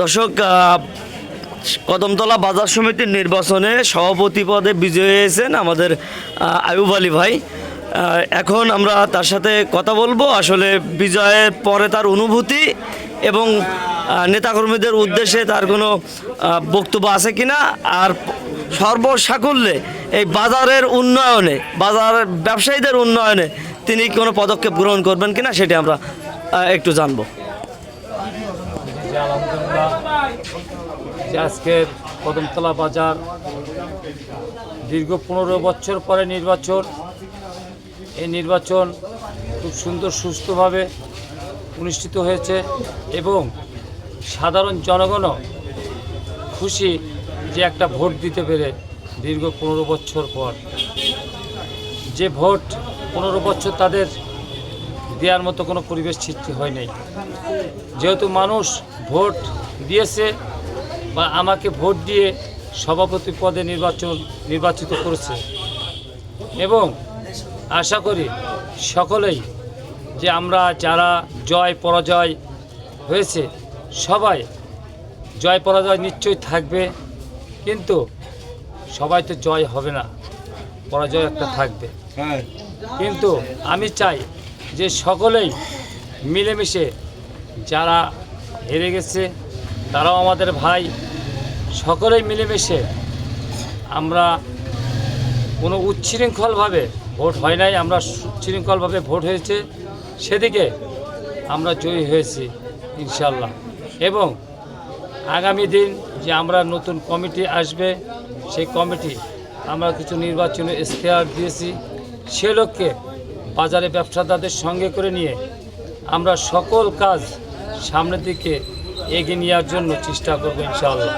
দর্শক কদমতলা বাজার সমিতির নির্বাচনে সভাপতি পদে বিজয়ী হয়েছেন আমাদের আয়ুব আলী ভাই। এখন আমরা তার সাথে কথা বলব। আসলে বিজয়ের পরে তার অনুভূতি এবং নেতাকর্মীদের উদ্দেশ্যে তার কোনো বক্তব্য আছে কিনা? আর সর্বসাকুল্যে এই বাজারের উন্নয়নে, বাজার ব্যবসায়ীদের উন্নয়নে তিনি কোনো পদক্ষেপ গ্রহণ করবেন কিনা সেটি আমরা একটু জানব। যে আলহামদুলিল্লাহ আজকের কদমতলা বাজার দীর্ঘ পনেরো বছর পরে নির্বাচন, এই নির্বাচন খুব সুন্দর সুস্থভাবে অনুষ্ঠিত হয়েছে এবং সাধারণ জনগণও খুশি যে একটা ভোট দিতে পেরে দীর্ঘ পনেরো বছর পর। যে ভোট পনেরো বছর তাদের দেওয়ার মতো কোনো পরিবেশ সৃষ্টি হয় নাই। যেহেতু মানুষ ভোট দিয়েছে বা আমাকে ভোট দিয়ে সভাপতি পদে নির্বাচন নির্বাচিত করেছে। এবং আশা করি সকলেই যে আমরা যারা জয় পরাজয় হয়েছে সবাই জয় পরাজয় নিশ্চয়ই থাকবে কিন্তু সবাই তো জয় হবে না। পরাজয় একটা থাকবে। কিন্তু আমি চাই যে সকলেই মিলেমিশে যারা হেরে গেছে, তারাও আমাদের ভাই। সকলেই মিলেমিশে আমরা কোনো উচ্ছৃঙ্খলভাবে ভোট হয় নাই, আমরা সুশৃঙ্খলভাবে ভোট হয়েছে। সেদিকে আমরা জয়ী হয়েছি ইনশাল্লাহ এবং আগামী দিন যে আমরা নতুন কমিটি আসবে, সেই কমিটি আমরা কিছু নির্বাচনী ইশতেহার দিয়েছি। সে লক্ষ্যে বাজারে ব্যবসাদারদের সঙ্গে করে নিয়ে আমরা সকল কাজ সামনের দিকে এগিয়ে নেওয়ার জন্য চেষ্টা করব ইনশাআল্লাহ।